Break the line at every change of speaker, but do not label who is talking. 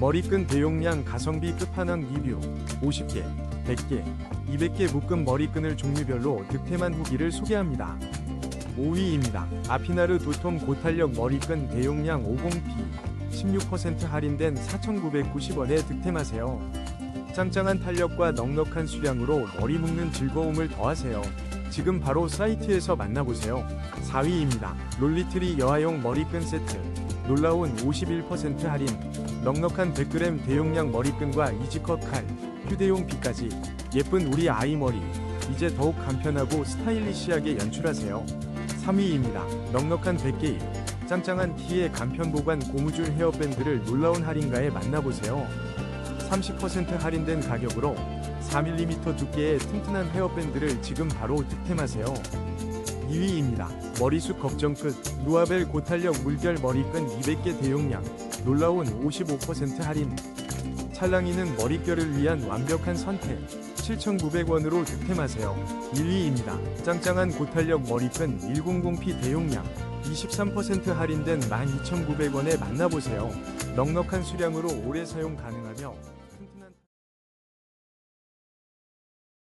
머리끈 대용량 가성비 끝판왕 리뷰 50개, 100개, 200개 묶음 머리끈을 종류별로 득템한 후기를 소개합니다. 5위입니다. 아피나르 도톰 고탄력 머리끈 대용량 50P 16% 할인된 4,990원에 득템하세요. 짱짱한 탄력과 넉넉한 수량으로 머리 묶는 즐거움을 더하세요. 지금 바로 사이트에서 만나보세요. 4위입니다. 롤리트리 여아용 머리끈 세트. 놀라운 51% 할인. 넉넉한 100g 대용량 머리끈과 이지컷 칼, 휴대용 빗까지. 예쁜 우리 아이 머리. 이제 더욱 간편하고 스타일리시하게 연출하세요. 3위입니다. 넉넉한 100개입. 짱짱한 티에 간편 보관 고무줄 헤어밴드를 놀라운 할인가에 만나보세요. 30% 할인된 가격으로 4mm 두께의 튼튼한 헤어밴드를 지금 바로 득템하세요. 2위입니다. 머리숱 걱정 끝 루아벨 고탄력 물결 머리끈 200개 대용량 놀라운 55% 할인 찰랑이는 머릿결을 위한 완벽한 선택 7,900원으로 득템하세요. 1위입니다. 짱짱한 고탄력 머리끈 100P 대용량 23% 할인된 12,900원에 만나보세요. 넉넉한 수량으로 오래 사용 가능하며